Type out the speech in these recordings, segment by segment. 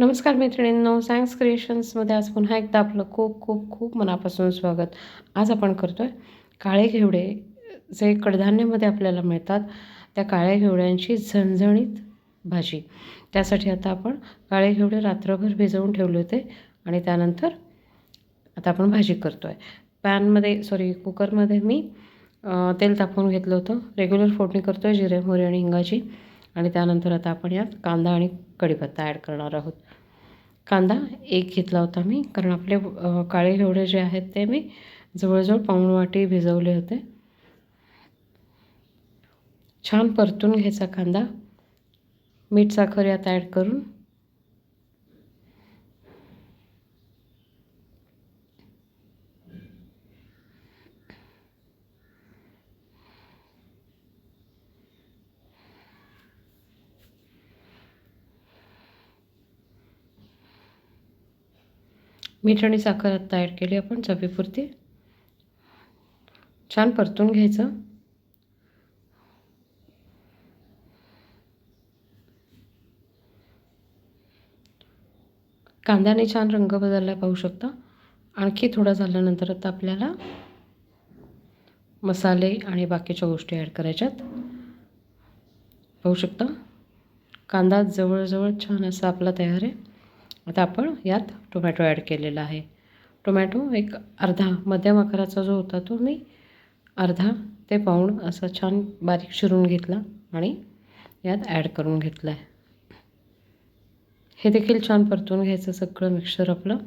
नमस्कार मैत्रिणींनो सायन्स क्रिएशन्समध्ये आज पुन्हा एकदा आपलं खूप खूप खूप मनापासून स्वागत. आज आपण करतो आहे काळे घेवडे जे कडधान्यामध्ये आपल्याला मिळतात त्या काळ्या घेवड्यांची झणझणीत भाजी. त्यासाठी आता आपण काळे घेवडे रात्रभर भिजवून ठेवले होते आणि त्यानंतर आता आपण भाजी करतो आहे पॅनमध्ये सॉरी कुकरमध्ये मी तेल तापवून घेतलं होतं. रेग्युलर फोडणी करतो आहे जिरे मोहरी आणि हिंगाची. आणि त्यानंतर आता आपण यात कांदा आणि कढीपत्ता ॲड करणार आहोत. कांदा एक घेतला होता मी कारण आपले काळे हिवडे जे आहेत ते मी जवळजवळ पाऊण वाटी भिजवले होते. छान परतून घ्यायचा कांदा. मीठ साखर यात ॲड करून मीठ आणि साखर आत्ता ॲड केली आपण चवीपुरती. छान परतून घ्यायचं. कांद्याने छान रंग बदलला पाहू शकता. आणखी थोडा झाल्यानंतर आता आपल्याला मसाले आणि बाकीच्या गोष्टी ॲड करायच्यात. पाहू शकता. कांदा जवळजवळ छान असा आपला तयार आहे. आता आपण यात टोमॅटो ॲड केलेला आहे. टोमॅटो एक अर्धा मध्यम आकाराचा जो होता तो मी अर्धा ते पाऊण असा छान बारीक शिरून घेतला आणि यात ॲड करून घेतला आहे हे देखील छान परतून घ्यायचं सगळं मिक्सर आपलं.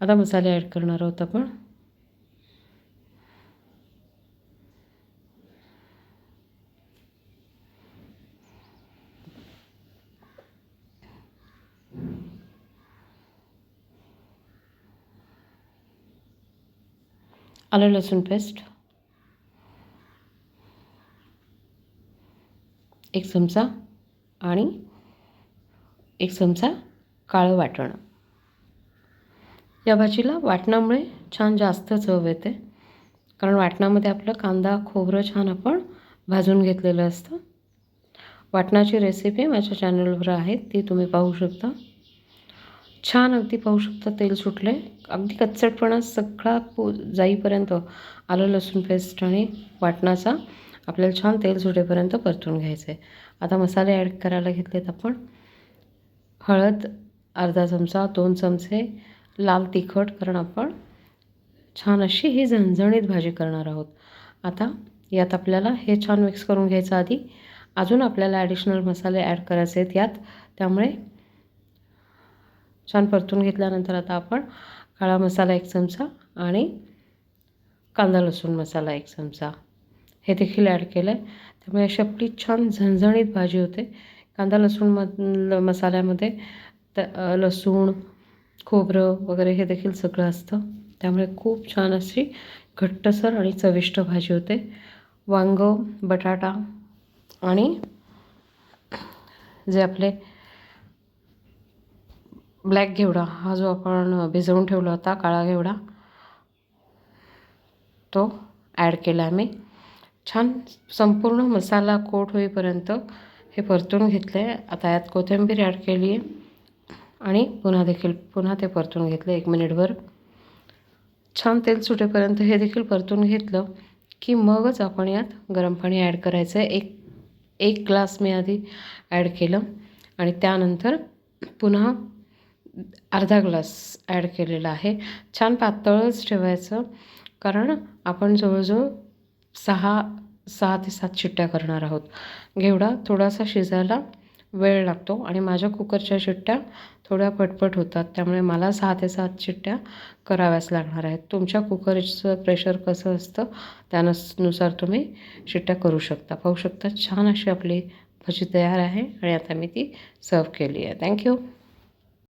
आता मसाले ॲड करणार आहोत आपण. आलं लसूण पेस्ट. एक चमचा आणि एक चमचा काळं वाटण. या भाजीला वाटणामुळे छान जास्त चव येते. कारण वाटणामध्ये आपलं कांदा खोबरं छान आपण भाजून घेतलेलं असतं. वाटणाची रेसिपी माझ्या चॅनलवर आहे ती तुम्ही पाहू शकता. छान अगदी पाहू शकता तेल सुटले अगदी कच्चटपणा सगळा पो जाईपर्यंत आलं लसूण पेस्ट आणि वाटणाचा आपल्याला छान तेल सुटेपर्यंत परतून घ्यायचं आहे आता मसाले ॲड करायला घेतलेत आपण. हळद अर्धा चमचा दोन चमचे लाल तिखट कारण आपण छान अशी ही झणझणीत भाजी करणार आहोत. आता यात आपल्याला हे छान मिक्स करून घ्यायचं आधी. अजून आपल्याला ॲडिशनल मसाले ॲड करायचे आहेत यात. त्यामुळे छान परतून घेतल्यानंतर आता आपण काळा मसाला एक चमचा आणि कांदा लसूण मसाला एक चमचा. हे देखील ॲड केलं आहे त्यामुळे अशी आपली छान झणझणीत भाजी होते. कांदा लसूण म मसाल्यामध्ये त लसूण खोबरं वगैरे हे देखील सगळं असतं. त्यामुळे खूप छान अशी घट्टसर आणि चविष्ट भाजी होते. वांग बटाटा आणि जे आपले ब्लॅक घेवडा. हा जो आपण भिजवून ठेवला होता काळा घेवडा तो ॲड केला मी छान संपूर्ण मसाला कोट होईपर्यंत हे परतून घेतले. आता यात कोथिंबीर ॲड केली आहे आणि पुन्हा देखील पुन्हा ते परतून घेतलं एक मिनिटभर छान तेल सुटेपर्यंत हे देखील परतून घेतलं की मगच आपण यात गरम पाणी ॲड करायचं आहे. एक एक ग्लास मी आधी ॲड केलं आणि त्यानंतर पुन्हा अर्धा ग्लास ॲड केलेला आहे. छान पातळच ठेवायचं. कारण आपण जवळजवळ सहा सहा ते सात शिट्ट्या करणार आहोत. घेवडा थोडासा शिजायला वेळ लागतो आणि माझ्या कुकरच्या शिट्ट्या थोड्या पटपट होतात. त्यामुळे मला सहा ते सात शिट्ट्या कराव्याच लागणार आहेत. तुमच्या कुकरचं प्रेशर कसं असतं त्यानुसार तुम्ही शिट्ट्या करू शकता. पाहू शकता छान अशी आपली भजी तयार आहे आणि आता मी ती सर्व केली आहे. थँक्यू.